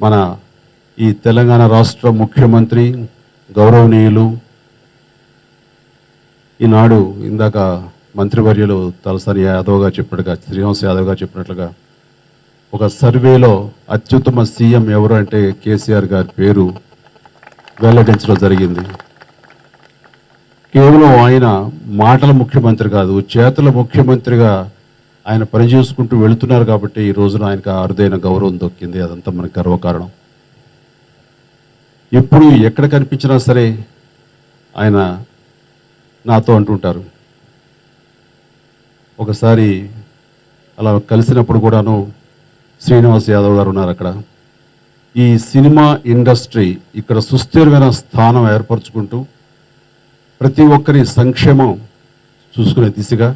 మన ఈ తెలంగాణ రాష్ట్ర ముఖ్యమంత్రి గౌరవనీయులు ఈనాడు ఇందాక మంత్రివర్యులు తలసాని యాదవ్ గారు చెప్పినట్టుగా శ్రీనివాస్ యాదవ్ గారు చెప్పినట్లుగా ఒక సర్వేలో అత్యుత్తమ సీఎం ఎవరు అంటే కేసీఆర్ గారి పేరు వెల్లడించడం జరిగింది. కేవలం ఆయన మాటల ముఖ్యమంత్రి కాదు చేతుల ముఖ్యమంత్రిగా ఆయన పనిచేసుకుంటూ వెళుతున్నారు కాబట్టి ఈ రోజున ఆయనకు అరుదైన గౌరవం దొక్కింది. అదంతా మనకు గర్వకారణం. ఎప్పుడు ఎక్కడ కనిపించినా సరే ఆయన నాతో అంటుంటారు. ఒకసారి అలా కలిసినప్పుడు కూడాను శ్రీనివాస్ యాదవ్ గారు ఉన్నారు అక్కడ. ఈ సినిమా ఇండస్ట్రీ ఇక్కడ సుస్థిరమైన స్థానం ఏర్పరచుకుంటూ ప్రతి ఒక్కరి సంక్షేమం చూసుకునే దిశగా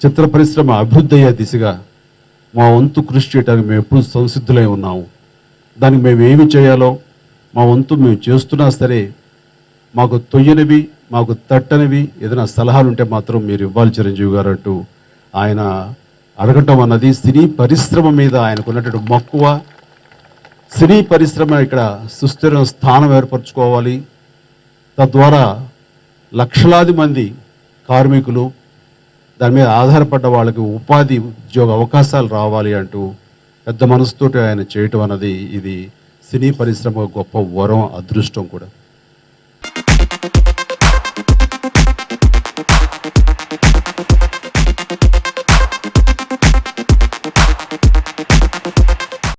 చిత్ర పరిశ్రమ అభివృద్ధి అయ్యే దిశగా మా వంతు కృషి చేయడానికి మేము ఎప్పుడు సంసిద్ధులై ఉన్నాము. దానికి మేము ఏమి చేయాలో మా వంతు మేము చేస్తున్నా సరే మాకు తొయ్యనివి మాకు తట్టనివి ఏదైనా సలహాలు ఉంటే మాత్రం మీరు ఇవ్వాలి చిరంజీవి గారు అంటూ ఆయన అడగటం అన్నది సినీ పరిశ్రమ మీద ఆయనకున్నటువంటి మక్కువ. సినీ పరిశ్రమ ఇక్కడ సుస్థిర స్థానం ఏర్పరచుకోవాలి. తద్వారా లక్షలాది మంది కార్మికులు దాని మీద ఆధారపడ్డ వాళ్ళకి ఉపాధి ఉద్యోగ అవకాశాలు రావాలి అంటూ పెద్ద మనసుతోటి ఆయన చేయటం అన్నది ఇది సినీ పరిశ్రమ గొప్ప వరం అదృష్టం కూడా.